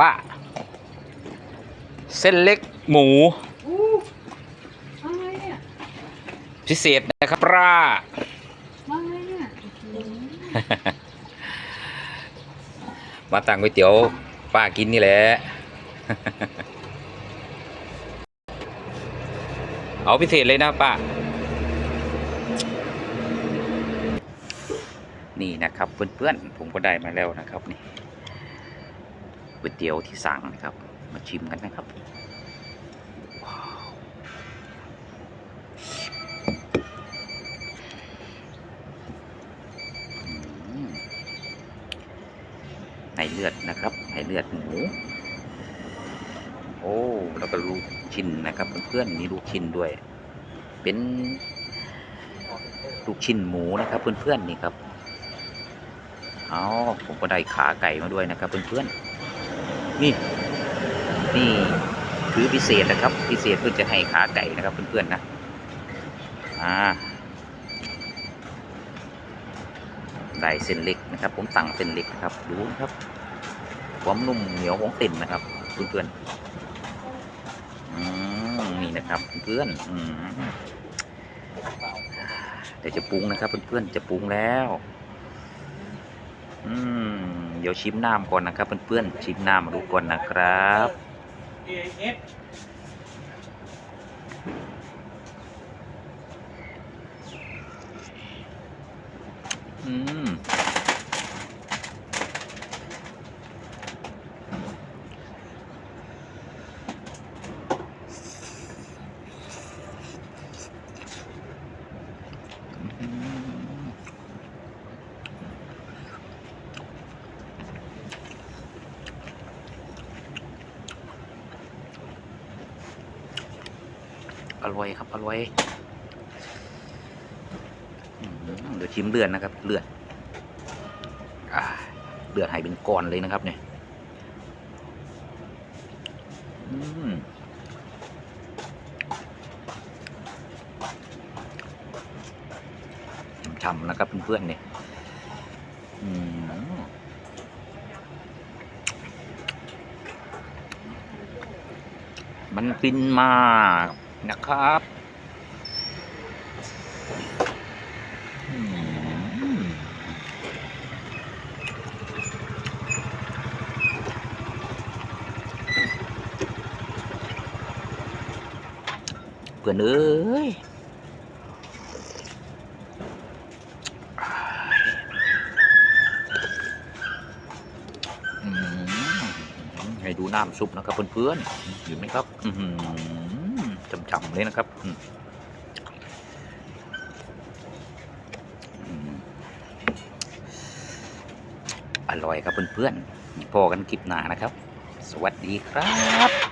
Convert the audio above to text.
ป้า เส้นเล็กหมูอู้อะไรเนี่ยพิเศษนะครับป้า มาอะไรเนี่ยโอ้โหมาตังก๋วยเตี๋ยวป้ากินนี่แหละ เอาพิเศษเลยนะป้า นี่นะครับเพื่อนๆผมก็ได้มาแล้วนะครับนี่ ก๋วยเตี๋ยวที่สั่งนะครับ มาชิมกันนะครับว้าวอืมในเลือดนะครับในเลือดหมูโอ้แล้วก็ลูกชิ้นนะครับเพื่อนๆมีลูกชิ้นด้วย เป็นลูกชิ้นหมูนะครับเพื่อนๆนี่ครับเอาผมก็ได้ขาไก่มาด้วยนะครับเพื่อนๆ นี่นี่คือพิเศษนะครับ พิเศษเพื่อจะให้ขาไก่นะครับเพื่อนๆนะอ่าได้เส้นเล็กนะครับ ผมสั่งเส้นเล็กนะครับดูนะครับความนุ่มเหนียวของเต็นนะครับเพื่อนๆอืมนี่นะครับเพื่อนๆอืมเดี๋ยวจะปรุงนะครับเพื่อนๆจะปรุงแล้ว อืมเดี๋ยวชิมน้ำก่อนนะครับเพื่อนๆชิมน้ำมาดูก่อนนะครับ อืม อร่อยครับ อร่อยเดี๋ยวชิมเลือดนะครับ เลือดเลือดให้เป็นก้อนเลยนะครับเนี่ยฉ่ำๆนะครับเพื่อนๆเนี่ยมมันฟินมาก นะครับ เพื่อนเอ้ยให้ดูน้ำซุปนะครับเพื่อนๆเห็นไหมครับ อื จำๆเลยนะครับอร่อยครับเพื่อนๆพอกันคลิปหน้านะครับ สวัสดีครับ